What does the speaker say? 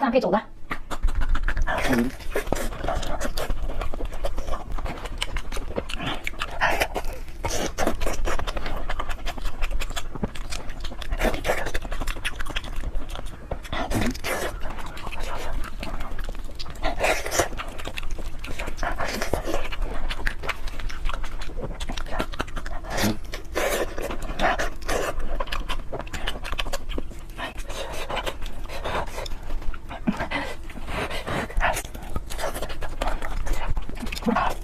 Các 走的 Okay.